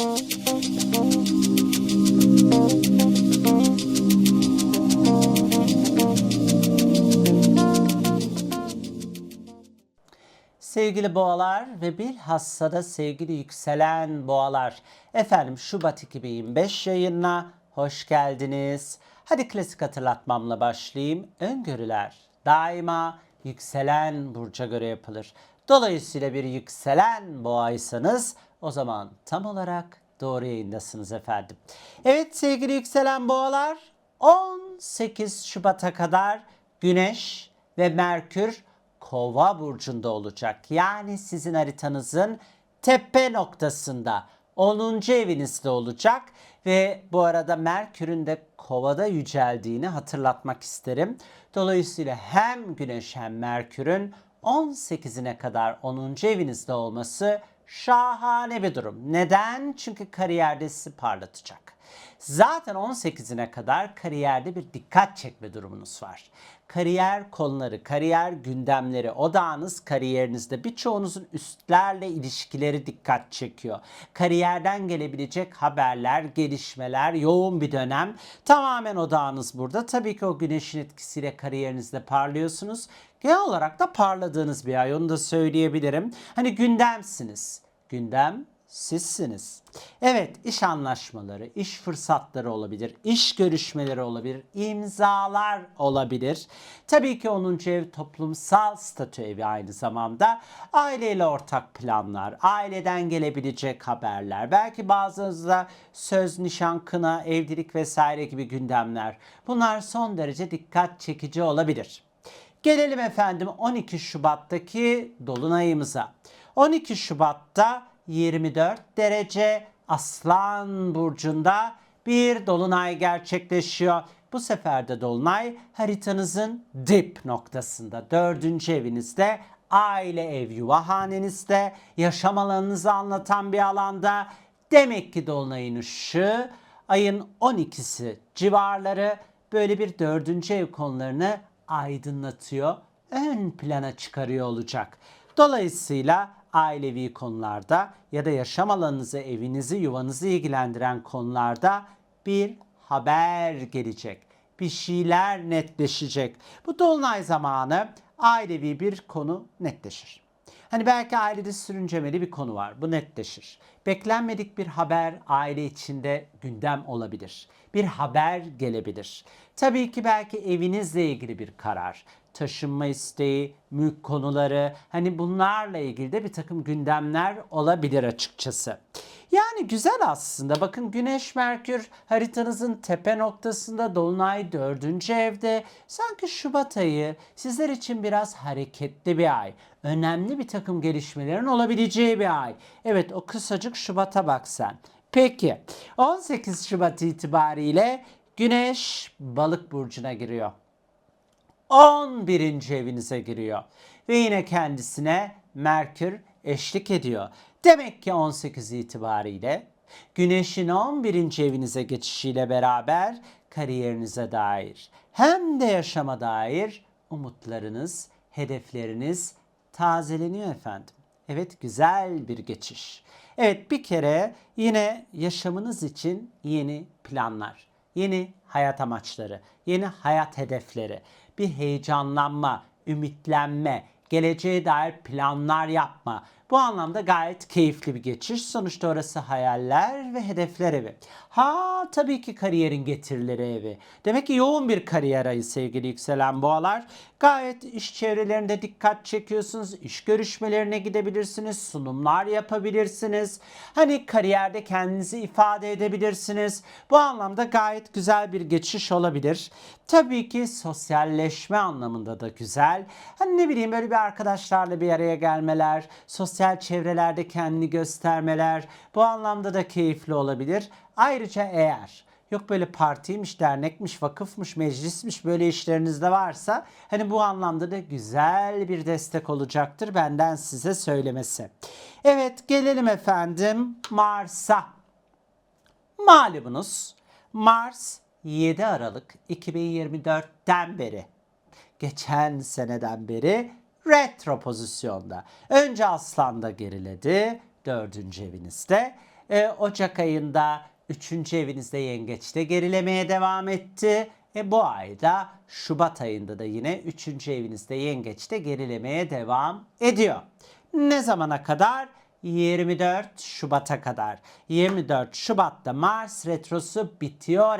Sevgili boğalar ve bilhassa da sevgili yükselen boğalar. Efendim Şubat 2025 yayınına hoş geldiniz. Hadi klasik hatırlatmamla başlayayım. Öngörüler daima yükselen burca göre yapılır. Dolayısıyla bir yükselen boğaysanız o zaman tam olarak doğru yayındasınız efendim. Evet sevgili yükselen boğalar 18 Şubat'a kadar Güneş ve Merkür Kova burcunda olacak. Yani sizin haritanızın tepe noktasında 10. evinizde olacak ve bu arada Merkür'ün de Kova'da yüceldiğini hatırlatmak isterim. Dolayısıyla hem Güneş hem Merkür'ün 18'ine kadar 10. evinizde olması şahane bir durum. Neden? Çünkü kariyerde sizi parlatacak. Zaten 18'ine kadar kariyerde bir dikkat çekme durumunuz var. Kariyer konuları, kariyer gündemleri, odağınız kariyerinizde birçoğunuzun üstlerle ilişkileri dikkat çekiyor. Kariyerden gelebilecek haberler, gelişmeler, yoğun bir dönem. Tamamen odağınız burada. Tabii ki o güneşin etkisiyle kariyerinizde parlıyorsunuz. Genel olarak da parladığınız bir ay onu da söyleyebilirim. Hani gündemsiniz. Gündem sizsiniz. Evet, iş anlaşmaları, iş fırsatları olabilir, iş görüşmeleri olabilir, imzalar olabilir. Tabii ki 10. ev toplumsal statü evi aynı zamanda. Aileyle ortak planlar, aileden gelebilecek haberler, belki bazınızda söz, nişan, kına, evlilik vesaire gibi gündemler. Bunlar son derece dikkat çekici olabilir. Gelelim efendim 12 Şubat'taki dolunayımıza. 12 Şubat'ta 24 derece Aslan burcunda bir dolunay gerçekleşiyor. Bu sefer de dolunay haritanızın dip noktasında, dördüncü evinizde, aile ev yuva hanenizde, yaşam alanınızı anlatan bir alanda. Demek ki dolunayın ışığı ayın 12'si civarları böyle bir dördüncü ev konularını aydınlatıyor, ön plana çıkarıyor olacak. Dolayısıyla ailevi konularda ya da yaşam alanınızı, evinizi, yuvanızı ilgilendiren konularda bir haber gelecek. Bir şeyler netleşecek. Bu dolunay zamanı ailevi bir konu netleşir. Hani belki ailede sürüncemeli bir konu var. Bu netleşir. Beklenmedik bir haber aile içinde gündem olabilir. Bir haber gelebilir. Tabii ki belki evinizle ilgili bir karar, taşınma isteği, mülk konuları hani bunlarla ilgili de bir takım gündemler olabilir açıkçası. Yani güzel aslında. Bakın Güneş Merkür haritanızın tepe noktasında Dolunay 4. evde. Sanki Şubat ayı sizler için biraz hareketli bir ay. Önemli bir takım gelişmelerin olabileceği bir ay. Evet o kısacık Şubat'a bak sen. Peki 18 Şubat itibariyle Güneş balık burcuna giriyor. 11. evinize giriyor. Ve yine kendisine Merkür eşlik ediyor. Demek ki 18 itibariyle Güneşin 11. evinize geçişiyle beraber kariyerinize dair hem de yaşama dair umutlarınız, hedefleriniz tazeleniyor efendim. Evet güzel bir geçiş. Evet bir kere yine yaşamınız için yeni planlar, yeni hayat amaçları, yeni hayat hedefleri, bir heyecanlanma, ümitlenme, geleceğe dair planlar yapma. Bu anlamda gayet keyifli bir geçiş. Sonuçta orası hayaller ve hedefler evi. Ha tabii ki kariyerin getirileri evi. Demek ki yoğun bir kariyer ayı sevgili yükselen boğalar. Gayet iş çevrelerinde dikkat çekiyorsunuz. İş görüşmelerine gidebilirsiniz. Sunumlar yapabilirsiniz. Hani kariyerde kendinizi ifade edebilirsiniz. Bu anlamda gayet güzel bir geçiş olabilir. Tabii ki sosyalleşme anlamında da güzel. Hani ne bileyim böyle bir arkadaşlarla bir araya gelmeler, sosyal çevrelerde kendini göstermeler bu anlamda da keyifli olabilir. Ayrıca eğer yok böyle partiymiş, dernekmiş, vakıfmış, meclismiş böyle işleriniz de varsa hani bu anlamda da güzel bir destek olacaktır benden size söylemesi. Evet gelelim efendim Mars'a. Malumunuz Mars 7 Aralık 2024'ten beri geçen seneden beri retro pozisyonda. Önce Aslan'da geriledi dördüncü evinizde. E, Ocak ayında 3. evinizde yengeçte gerilemeye devam etti. E, bu ayda Şubat ayında da yine 3. evinizde yengeçte gerilemeye devam ediyor. Ne zamana kadar? 24 Şubat'a kadar. 24 Şubat'ta Mars retrosu bitiyor.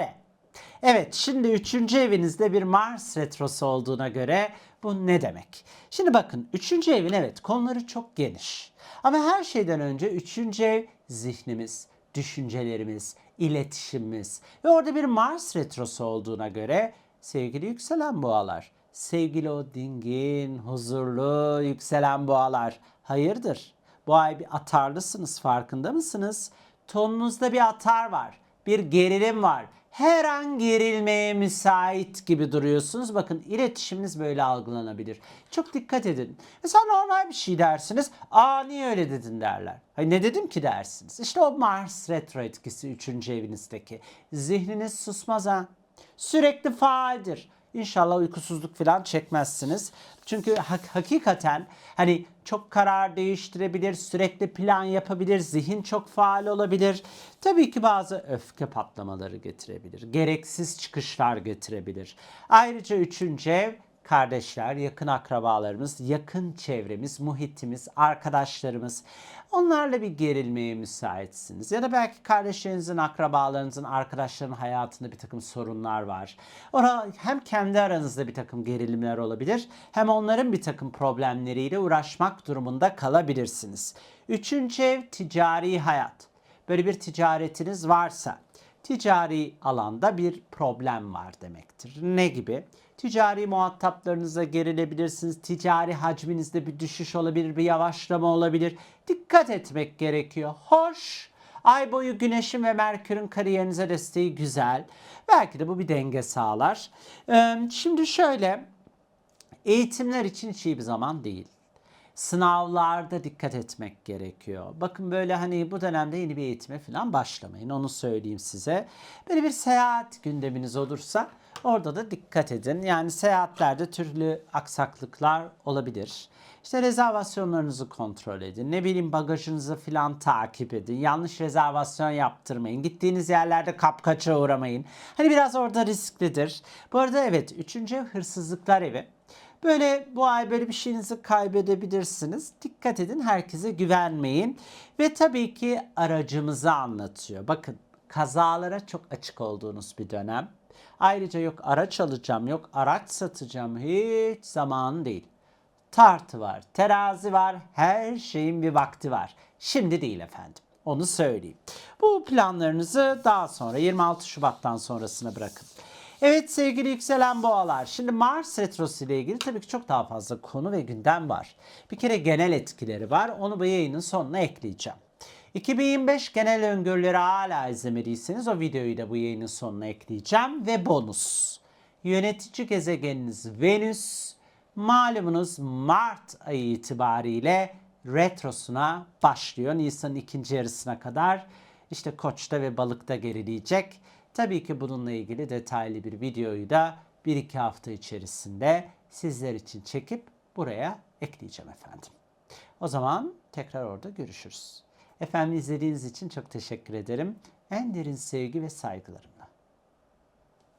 Evet şimdi 3. evinizde bir Mars retrosu olduğuna göre bu ne demek? Şimdi bakın 3. evin evet konuları çok geniş. Ama her şeyden önce 3. ev zihnimiz, düşüncelerimiz, iletişimimiz ve orada bir Mars retrosu olduğuna göre sevgili yükselen boğalar, sevgili o dingin, huzurlu yükselen boğalar hayırdır? Bu ay bir atarlısınız farkında mısınız? Tonunuzda bir atar var, bir gerilim var. Her an gerilmeye müsait gibi duruyorsunuz. Bakın iletişiminiz böyle algılanabilir. Çok dikkat edin. Mesela normal bir şey dersiniz. Aa niye öyle dedin derler. Hayır ne dedim ki dersiniz. İşte o Mars retro etkisi 3. evinizdeki. Zihniniz susmaz ha. Sürekli faaldir. İnşallah uykusuzluk falan çekmezsiniz. Çünkü hak- hakikaten hani çok karar değiştirebilir, sürekli plan yapabilir, zihin çok faal olabilir. Tabii ki bazı öfke patlamaları getirebilir, gereksiz çıkışlar getirebilir. Ayrıca üçüncü ev kardeşler, yakın akrabalarımız, yakın çevremiz, muhitimiz, arkadaşlarımız. Onlarla bir gerilmeye müsaitsiniz. Ya da belki kardeşlerinizin, akrabalarınızın, arkadaşların hayatında bir takım sorunlar var. Ona hem kendi aranızda bir takım gerilimler olabilir, hem onların bir takım problemleriyle uğraşmak durumunda kalabilirsiniz. Üçüncü ev ticari hayat. Böyle bir ticaretiniz varsa, ticari alanda bir problem var demektir. Ne gibi? Ticari muhataplarınıza gerilebilirsiniz. Ticari hacminizde bir düşüş olabilir, bir yavaşlama olabilir. Dikkat etmek gerekiyor. Hoş. Ay boyu Güneş'in ve Merkür'ün kariyerinize desteği güzel. Belki de bu bir denge sağlar. Ee, Şimdi şöyle, eğitimler için hiç iyi bir zaman değil. Sınavlarda dikkat etmek gerekiyor. Bakın böyle hani bu dönemde yeni bir eğitime falan başlamayın. Onu söyleyeyim size. Böyle bir seyahat gündeminiz olursa orada da dikkat edin. Yani seyahatlerde türlü aksaklıklar olabilir. İşte rezervasyonlarınızı kontrol edin. Ne bileyim bagajınızı falan takip edin. Yanlış rezervasyon yaptırmayın. Gittiğiniz yerlerde kapkaça uğramayın. Hani biraz orada risklidir. Bu arada evet 3. ev hırsızlıklar evi. Böyle bu ay böyle bir şeyinizi kaybedebilirsiniz. Dikkat edin herkese güvenmeyin. Ve tabii ki aracımızı anlatıyor. Bakın kazalara çok açık olduğunuz bir dönem. Ayrıca yok araç alacağım, yok araç satacağım hiç zaman değil. Tartı var, terazi var, her şeyin bir vakti var. Şimdi değil efendim. Onu söyleyeyim. Bu planlarınızı daha sonra 26 Şubat'tan sonrasına bırakın. Evet sevgili yükselen boğalar. Şimdi Mars retrosu ile ilgili tabii ki çok daha fazla konu ve gündem var. Bir kere genel etkileri var. Onu bu yayının sonuna ekleyeceğim. 2025 genel öngörüleri hala izlemediyseniz o videoyu da bu yayının sonuna ekleyeceğim. Ve bonus. Yönetici gezegeniniz Venüs malumunuz Mart ayı itibariyle retrosuna başlıyor. Nisan'ın ikinci yarısına kadar işte Koç'ta ve Balık'ta gerileyecek. Tabii ki bununla ilgili detaylı bir videoyu da 1-2 hafta içerisinde sizler için çekip buraya ekleyeceğim efendim. O zaman tekrar orada görüşürüz. Efendim izlediğiniz için çok teşekkür ederim. En derin sevgi ve saygılarımla.